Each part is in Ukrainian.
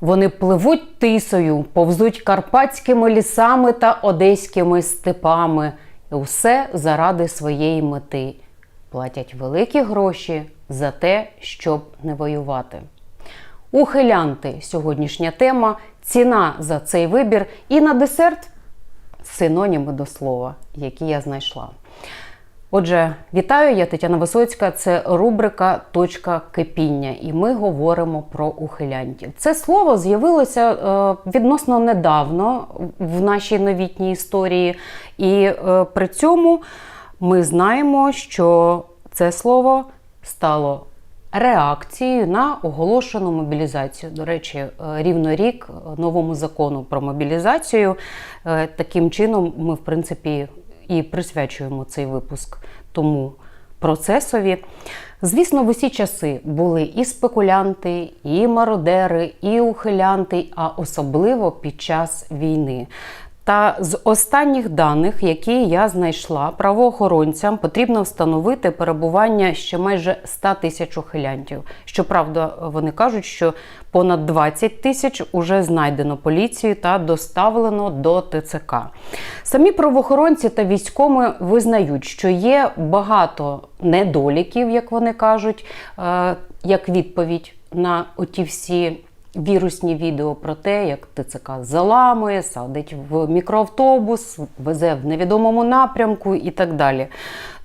Вони пливуть тисою, повзуть карпатськими лісами та одеськими степами. І усе заради своєї мети. Платять великі гроші за те, щоб не воювати. Ухилянти сьогоднішня тема, ціна за цей вибір і на десерт синоніми до слова, які я знайшла. Отже, вітаю, я Тетяна Висоцька. Це рубрика Точка кипіння, і ми говоримо про ухилянтів. Це слово з'явилося е, відносно недавно в нашій новітній історії, і е, при цьому ми знаємо, що це слово стало реакцією на оголошену мобілізацію. До речі, е, рівно рік новому закону про мобілізацію. Таким чином, ми, в принципі, і присвячуємо цей випуск тому процесові. Звісно, в усі часи були і спекулянти, і мародери, і ухилянти, а особливо під час війни. Та з останніх даних, які я знайшла, правоохоронцям потрібно встановити перебування ще майже 100 тисяч ухилянтів. Щоправда, вони кажуть, що понад 20 тисяч уже знайдено поліцією та доставлено до ТЦК. Самі правоохоронці та військові визнають, що є багато недоліків, як вони кажуть, е, як відповідь на оті всі. Вірусні відео про те, як ТЦК заламує, садить в мікроавтобус, везе в невідомому напрямку і так далі.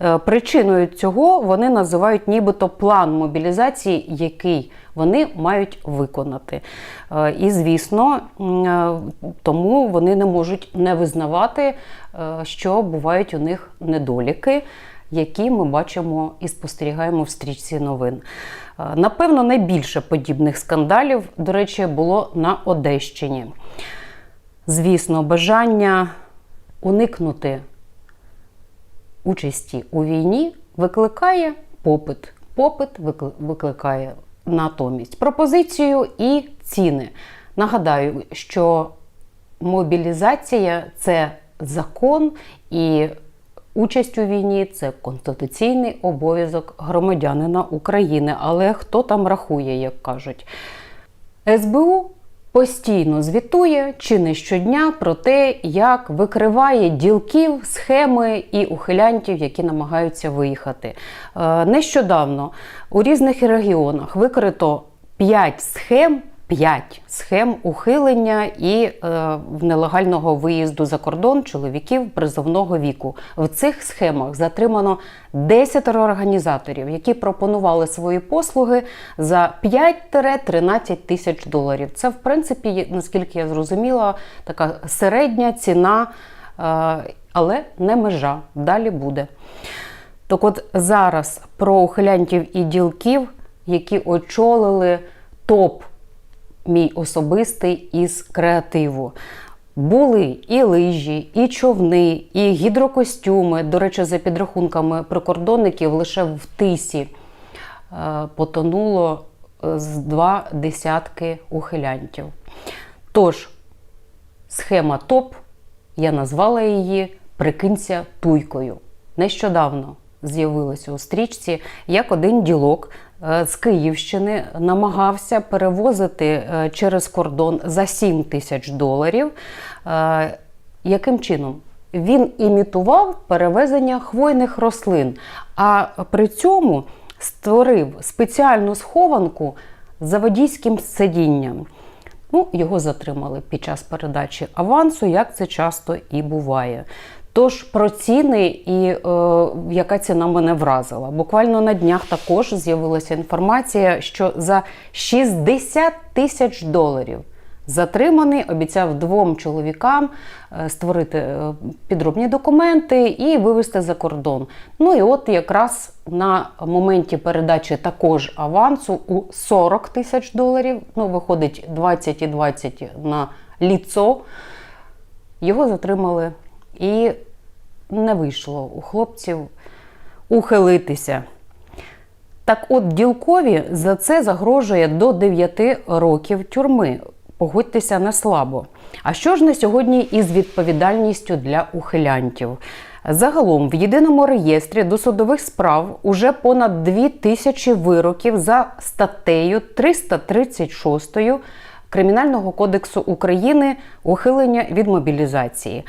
Е, Причиною цього вони називають нібито план мобілізації, який вони мають виконати. Е, І, звісно, е, тому вони не можуть не визнавати, що бувають у них недоліки які ми бачимо і спостерігаємо в стрічці новин. Е, Напевно, найбільше подібних скандалів, до речі, було на Одещині. Звісно, бажання уникнути участі у війні викликає попит. Попит викликає натомість пропозицію і ціни. Нагадаю, що мобілізація це закон і Участь у війні це конституційний обов'язок громадянина України. Але хто там рахує, як кажуть? СБУ постійно звітує чи не щодня про те, як викриває ділків, схеми і ухилянтів, які намагаються виїхати. Е, Нещодавно у різних регіонах викрито 5 схем. 5 схем ухилення і е, нелегального виїзду за кордон чоловіків призовного віку. В цих схемах затримано 10 організаторів, які пропонували свої послуги за 5-13 тисяч доларів. Це, в принципі, наскільки я зрозуміла, така середня ціна, е, але не межа. Далі буде. Так от зараз про ухилянтів і ділків, які очолили топ мій особистий із креативу. Були і лижі, і човни, і гідрокостюми. До речі, за підрахунками прикордонників, лише в тисі е, потонуло е, з два десятки ухилянтів. Тож, схема ТОП, я назвала її Прикинься туйкою. Нещодавно з'явилося у стрічці, як один ділок е, з Київщини намагався перевозити е, через кордон за 7 тисяч доларів. Е, Яким чином? Він імітував перевезення хвойних рослин, а при цьому створив спеціальну схованку за водійським сидінням. Ну, його затримали під час передачі авансу, як це часто і буває. Тож про ціни і е, яка ціна мене вразила. Буквально на днях також з'явилася інформація, що за 60 тисяч доларів затриманий обіцяв двом чоловікам е, створити е, підробні документи і вивезти за кордон. Ну і от якраз на моменті передачі також авансу у 40 тисяч доларів, ну виходить 20 і 20 на ліцо, його затримали і не вийшло у хлопців ухилитися. Так от ділкові за це загрожує до 9 років тюрми. Погодьтеся не слабо. А що ж на сьогодні із відповідальністю для ухилянтів? Загалом в єдиному реєстрі досудових справ уже понад 2 тисячі вироків за статтею 336 е, Кримінального кодексу України ухилення від мобілізації.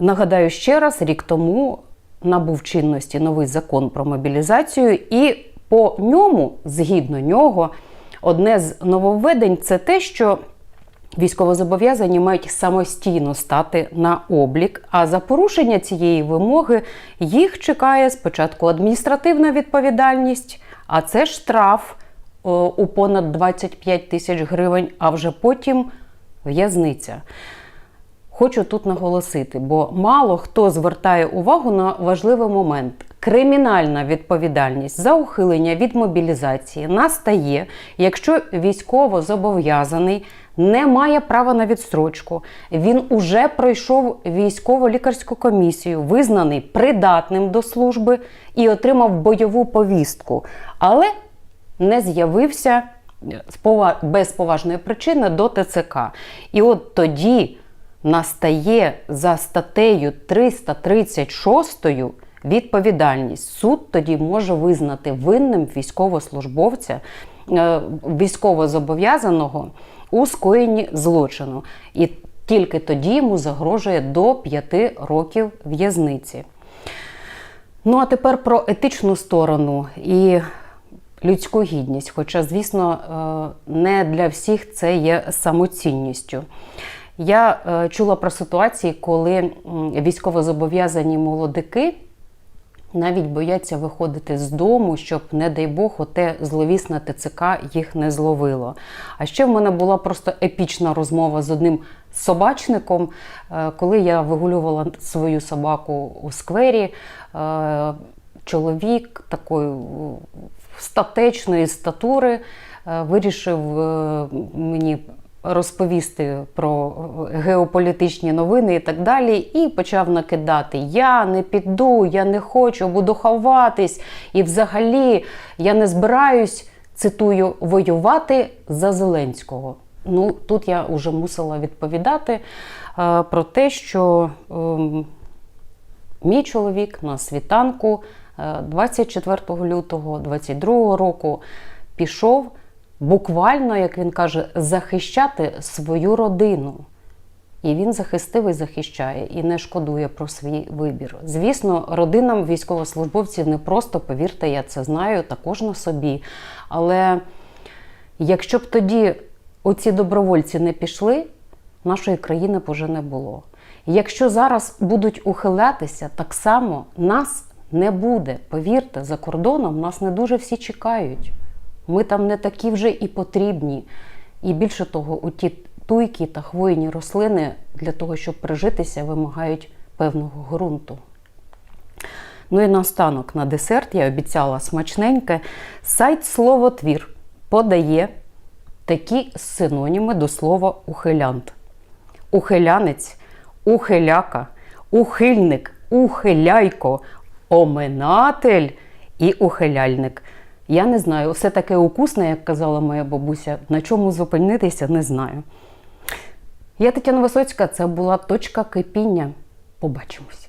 Нагадаю ще раз, рік тому набув чинності новий закон про мобілізацію, і по ньому, згідно нього, одне з нововведень це те, що Військовозобов'язані мають самостійно стати на облік, а за порушення цієї вимоги їх чекає спочатку адміністративна відповідальність, а це штраф у понад 25 тисяч гривень, а вже потім в'язниця. Хочу тут наголосити, бо мало хто звертає увагу на важливий момент. Кримінальна відповідальність за ухилення від мобілізації настає, якщо військово зобов'язаний не має права на відстрочку. Він уже пройшов військово-лікарську комісію, визнаний придатним до служби і отримав бойову повістку, але не з'явився без поважної причини до ТЦК. І от тоді настає за статтею 336 відповідальність. Суд тоді може визнати винним військовослужбовця, е, військовозобов'язаного у скоєнні злочину. І тільки тоді йому загрожує до 5 років в'язниці. Ну а тепер про етичну сторону і людську гідність. Хоча, звісно, е, не для всіх це є самоцінністю. Я е, чула про ситуації, коли військовозобов'язані молодики навіть бояться виходити з дому, щоб, не дай Бог, оте зловісне ТЦК їх не зловило. А ще в мене була просто епічна розмова з одним собачником, е, коли я вигулювала свою собаку у сквері. е, Чоловік такої статечної статури вирішив мені розповісти про геополітичні новини і так далі, і почав накидати: Я не піду, я не хочу, буду ховатись. І взагалі я не збираюсь, цитую, воювати за Зеленського. Ну, тут я вже мусила відповідати е, про те, що ем, Мій чоловік на світанку е, 24 лютого 22 року пішов буквально, як він каже, захищати свою родину. І він захистив і захищає, і не шкодує про свій вибір. Звісно, родинам військовослужбовців не просто, повірте, я це знаю також на собі. Але якщо б тоді оці добровольці не пішли, нашої країни б уже не було. Якщо зараз будуть ухилятися, так само нас не буде. Повірте, за кордоном нас не дуже всі чекають. Ми там не такі вже і потрібні. І більше того, у ті туйки та хвойні рослини для того, щоб прижитися, вимагають певного ґрунту. Ну і наостанок на десерт я обіцяла смачненьке. Сайт Словотвір подає такі синоніми до слова ухилянт. Ухилянець, ухиляка, ухильник, ухиляйко, оминатель і ухиляльник. Я не знаю, все таке укусне, як казала моя бабуся. На чому зупинитися, не знаю. Я Тетяна Висоцька, це була точка кипіння. Побачимось.